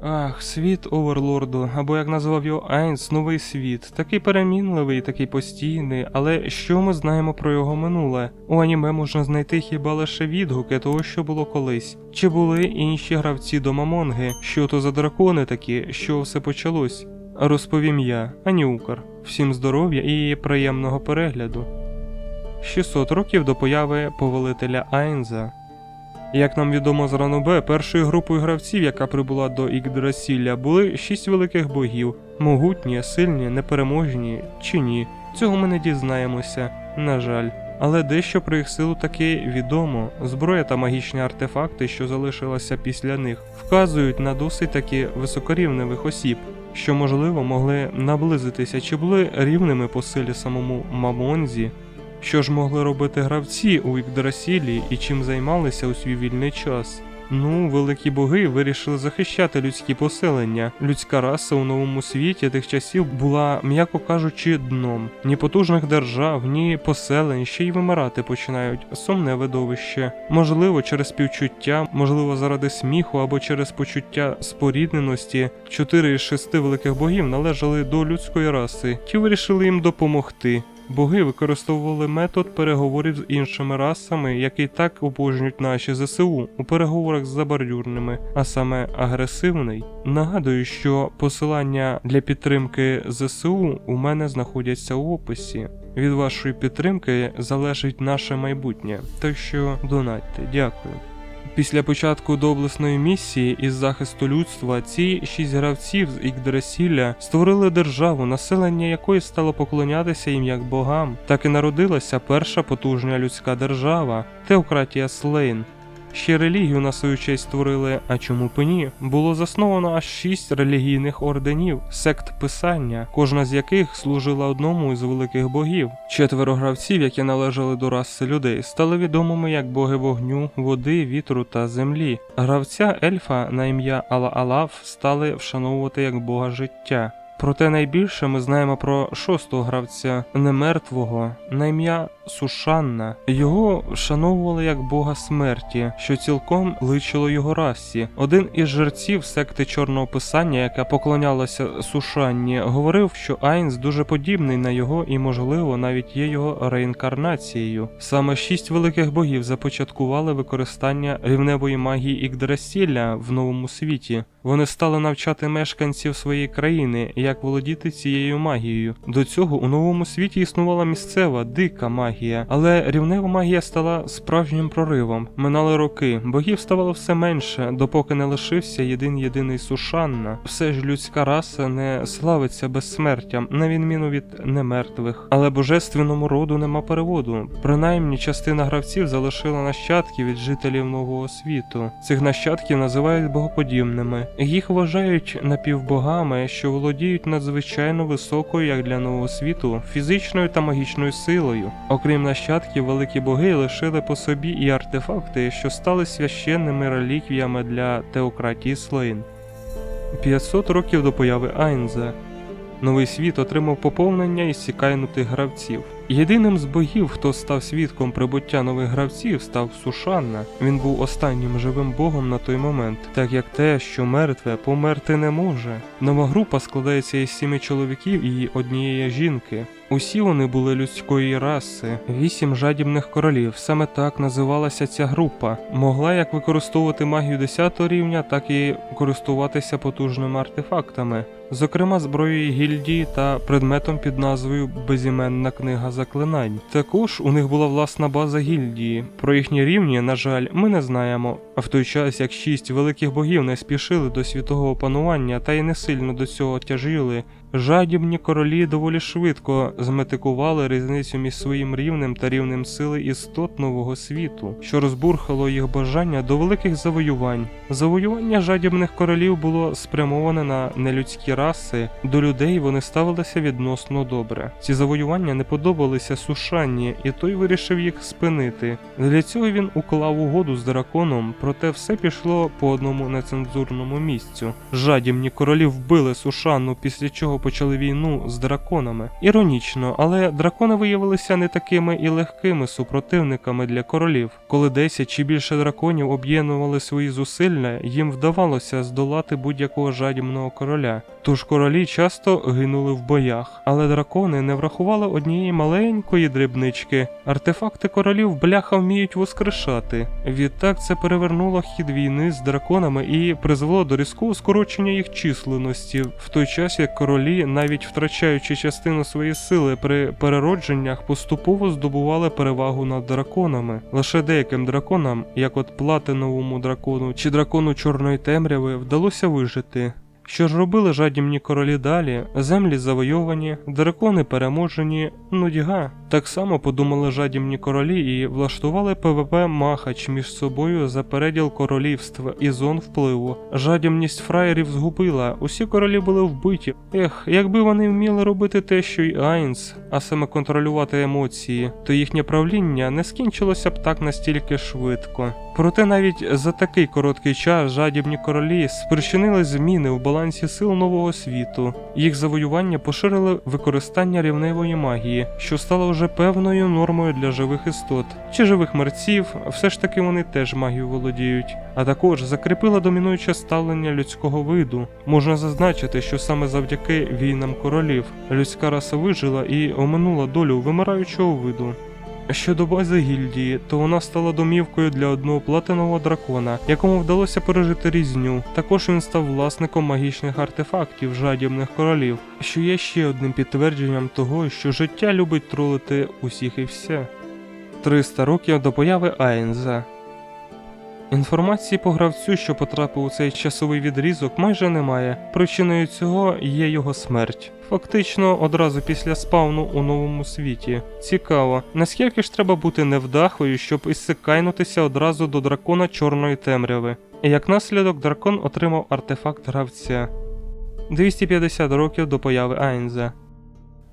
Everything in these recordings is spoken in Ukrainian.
Ах, світ оверлорду, або як назвав його Айнс, новий світ, такий перемінливий, такий постійний, але що ми знаємо про його минуле? У аніме можна знайти хіба лише відгуки того, що було колись. Чи були інші гравці Домамонги? Що то за дракони такі, що все почалось? Розповім я, Аніукар. Всім здоров'я і приємного перегляду. 600 років до появи повелителя Айнза. Як нам відомо з Ранобе, першою групою гравців, яка прибула до Ігдрасілля, були шість великих богів: могутні, сильні, непереможні чи ні. Цього ми не дізнаємося, на жаль. Але дещо про їх силу таки відомо. Зброя та магічні артефакти, що залишилися після них, вказують на досить таки високорівневих осіб, що можливо могли наблизитися чи були рівними по силі самому Мамонзі, що ж могли робити гравці у Ікдрасілі і чим займалися у свій вільний час? Ну, великі боги вирішили захищати людські поселення. Людська раса у новому світі тих часів була, м'яко кажучи, дном. Ні потужних держав, ні поселень ще й вимирати починають. Сумне видовище. Можливо, через співчуття, можливо, заради сміху або через почуття спорідненості. Чотири із шести великих богів належали до людської раси. Ті вирішили їм допомогти. Боги використовували метод переговорів з іншими расами, який так обожнюють наші ЗСУ у переговорах з забордюрними, а саме агресивний. Нагадую, що посилання для підтримки ЗСУ у мене знаходяться у описі. Від вашої підтримки залежить наше майбутнє, так що донатьте, дякую. Після початку доблесної місії із захисту людства ці шість гравців з Ікдрасілля створили державу, населення якої стало поклонятися їм як богам. Так і народилася перша потужна людська держава теократія Слейн. Ще релігію на свою честь створили, а чому б ні? Було засновано аж шість релігійних орденів, сект писання, кожна з яких служила одному із великих богів. Четверо гравців, які належали до раси людей, стали відомими як боги вогню, води, вітру та землі. Гравця ельфа на ім'я Алла-Алав стали вшановувати як бога життя. Проте найбільше ми знаємо про шостого гравця немертвого на ім'я Сушанна. Його вшановували як бога смерті, що цілком личило його расі. Один із жерців секти чорного писання, яка поклонялася Сушанні, говорив, що Айнс дуже подібний на його і, можливо, навіть є його реінкарнацією. Саме шість великих богів започаткували використання рівневої магії Ікдрасілля в новому світі. Вони стали навчати мешканців своєї країни, як володіти цією магією. До цього у новому світі існувала місцева дика магія, але рівнева магія стала справжнім проривом. Минали роки, богів ставало все менше, допоки не лишився єдин єдиний Сушанна. Все ж людська раса не славиться безсмертям, на відміну від немертвих. Але божественному роду нема переводу. Принаймні, частина гравців залишила нащадки від жителів нового світу. Цих нащадків називають богоподібними. Їх вважають напівбогами, що володіють надзвичайно високою, як для нового світу, фізичною та магічною силою. Окрім нащадків, великі боги лишили по собі і артефакти, що стали священними реліквіями для теократії Слейн. 500 років до появи Айнза. Новий світ отримав поповнення із сікайнутих гравців. Єдиним з богів, хто став свідком прибуття нових гравців, став Сушанна. Він був останнім живим богом на той момент, так як те, що мертве, померти не може. Нова група складається із сіми чоловіків і однієї жінки. Усі вони були людської раси, вісім жадібних королів. Саме так називалася ця група. Могла як використовувати магію 10 рівня, так і користуватися потужними артефактами, зокрема зброєю гільдії та предметом під назвою Безіменна книга заклинань. Також у них була власна база гільдії. Про їхні рівні, на жаль, ми не знаємо. А в той час як шість великих богів не спішили до світового панування та й не сильно до цього тяжіли. Жадібні королі доволі швидко зметикували різницю між своїм рівнем та рівнем сили істот нового світу, що розбурхало їх бажання до великих завоювань. Завоювання жадібних королів було спрямоване на нелюдські раси, до людей вони ставилися відносно добре. Ці завоювання не подобалися Сушанні, і той вирішив їх спинити. Для цього він уклав угоду з драконом, проте все пішло по одному нецензурному місцю. Жадібні королі вбили Сушанну, після чого почали війну з драконами. Іронічно, але дракони виявилися не такими і легкими супротивниками для королів. Коли 10 чи більше драконів об'єднували свої зусилля, їм вдавалося здолати будь-якого жадібного короля. Тож королі часто гинули в боях, але дракони не врахували однієї маленької дрібнички. Артефакти королів бляха вміють воскрешати. Відтак це перевернуло хід війни з драконами і призвело до різкого скорочення їх численності, в той час як королі, навіть втрачаючи частину своєї сили при переродженнях, поступово здобували перевагу над драконами. Лише деяким драконам, як от платиновому дракону чи дракону чорної темряви, вдалося вижити. Що ж робили жадібні королі далі? Землі завойовані, дракони переможені, нудьга. Так само подумали жадібні королі і влаштували ПВП махач між собою за переділ королівств і зон впливу. Жадібність фраєрів згубила, усі королі були вбиті. Ех, якби вони вміли робити те, що й Айнс, а саме контролювати емоції, то їхнє правління не скінчилося б так настільки швидко. Проте навіть за такий короткий час жадібні королі спричинили зміни в балансі сил нового світу. Їх завоювання поширили використання рівневої магії, що стало вже певною нормою для живих істот чи живих мерців, все ж таки вони теж магією володіють, а також закріпила домінуюче ставлення людського виду. Можна зазначити, що саме завдяки війнам королів людська раса вижила і оминула долю вимираючого виду. Щодо бази гільдії, то вона стала домівкою для одного платинового дракона, якому вдалося пережити різню. Також він став власником магічних артефактів жадібних королів, що є ще одним підтвердженням того, що життя любить тролити усіх і все. 300 років до появи Айнза. Інформації по гравцю, що потрапив у цей часовий відрізок, майже немає. Причиною цього є його смерть. Фактично одразу після спавну у новому світі. Цікаво, наскільки ж треба бути невдахою, щоб ісикайнутися одразу до дракона чорної темряви. І як наслідок дракон отримав артефакт гравця. 250 років до появи Айнза.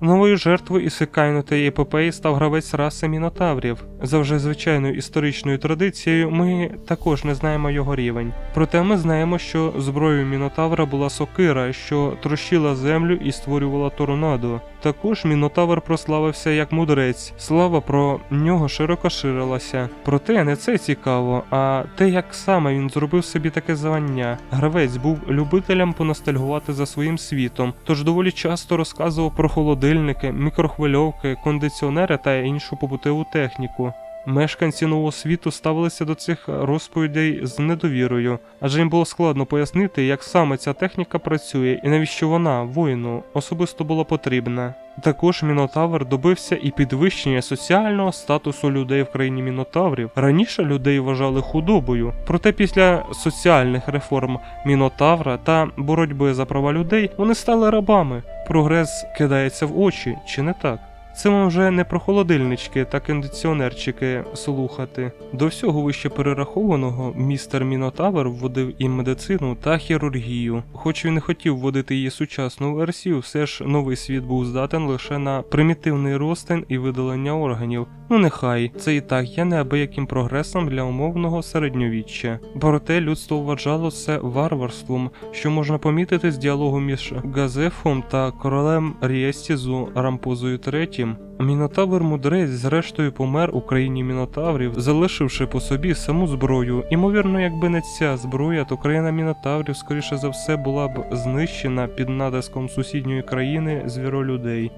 Новою жертвою ісикайнутої епопеї став гравець раси мінотаврів. За вже звичайною історичною традицією, ми також не знаємо його рівень. Проте ми знаємо, що зброєю мінотавра була сокира, що трощила землю і створювала торнадо. Також мінотавр прославився як мудрець. Слава про нього широко ширилася. Проте не це цікаво, а те, як саме він зробив собі таке звання. Гравець був любителем поностальгувати за своїм світом, тож доволі часто розказував про холодильники, мікрохвильовки, кондиціонери та іншу побутову техніку. Мешканці нового світу ставилися до цих розповідей з недовірою, адже їм було складно пояснити, як саме ця техніка працює і навіщо вона, воїну, особисто була потрібна. Також Мінотавр добився і підвищення соціального статусу людей в країні Мінотаврів. Раніше людей вважали худобою, проте після соціальних реформ Мінотавра та боротьби за права людей вони стали рабами. Прогрес кидається в очі, чи не так? Це вам вже не про холодильнички та кондиціонерчики слухати. До всього вище перерахованого містер Мінотавр вводив і медицину та хірургію. Хоч він не хотів вводити її сучасну версію, все ж новий світ був здатен лише на примітивний розтин і видалення органів. Ну нехай, це і так є неабияким прогресом для умовного середньовіччя. Проте людство вважало це варварством, що можна помітити з діалогу між Газефом та королем Рієстізу Рампозою III. Мінотавр мудрець зрештою помер у країні мінотаврів, залишивши по собі саму зброю. Імовірно, якби не ця зброя, то країна мінотаврів, скоріше за все, була б знищена під натиском сусідньої країни звіролюдей.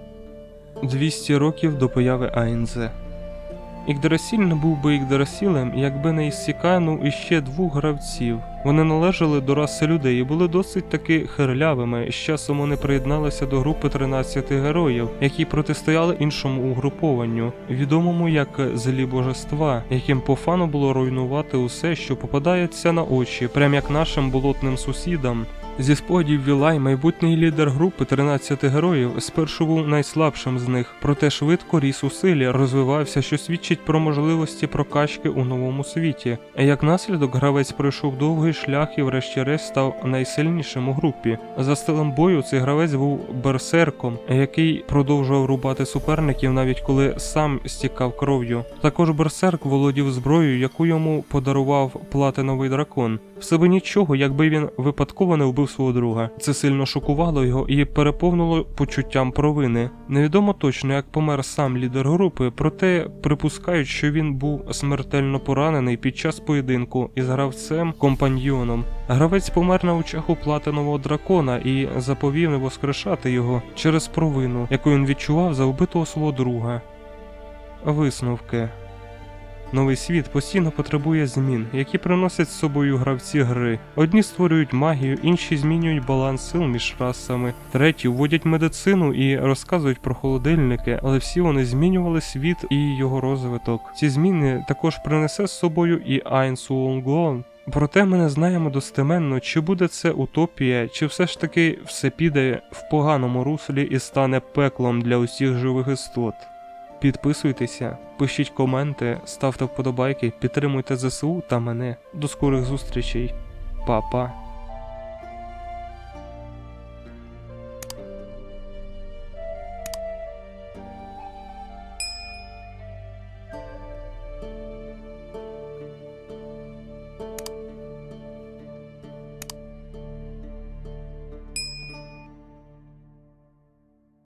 200 років до появи Айнзе. Ігдрасіль не був би Ігдрасілем, якби не ізсіканув іще двох гравців. Вони належали до раси людей і були досить таки хирлявими. З часом вони приєдналися до групи 13 героїв, які протистояли іншому угрупованню, відомому як злі божества, яким по фану було руйнувати усе, що попадається на очі, прям як нашим болотним сусідам. Зі спогадів Вілай, майбутній лідер групи 13 героїв, спершу був найслабшим з них, проте швидко ріс у силі, розвивався, що свідчить про можливості прокачки у новому світі. Як наслідок, гравець пройшов довгий шлях і врешті-решт став найсильнішим у групі. За стилем бою цей гравець був берсерком, який продовжував рубати суперників навіть коли сам стікав кров'ю. Також берсерк володів зброєю, яку йому подарував платиновий дракон. Все би нічого, якби він випадково не вбив свого друга. Це сильно шокувало його і переповнило почуттям провини. Невідомо точно, як помер сам лідер групи, проте припускають, що він був смертельно поранений під час поєдинку із гравцем компаньйоном. Гравець помер на очах у платинового дракона і заповів не воскрешати його через провину, яку він відчував за вбитого свого друга. Висновки. Новий світ постійно потребує змін, які приносять з собою гравці гри. Одні створюють магію, інші змінюють баланс сил між расами, треті вводять медицину і розказують про холодильники, але всі вони змінювали світ і його розвиток. Ці зміни також принесе з собою і Айнсуонгон. Проте ми не знаємо достеменно, чи буде це утопія, чи все ж таки все піде в поганому руслі і стане пеклом для усіх живих істот. Підписуйтеся, пишіть коменти, ставте вподобайки, підтримуйте ЗСУ та мене. До скорих зустрічей. Па-па.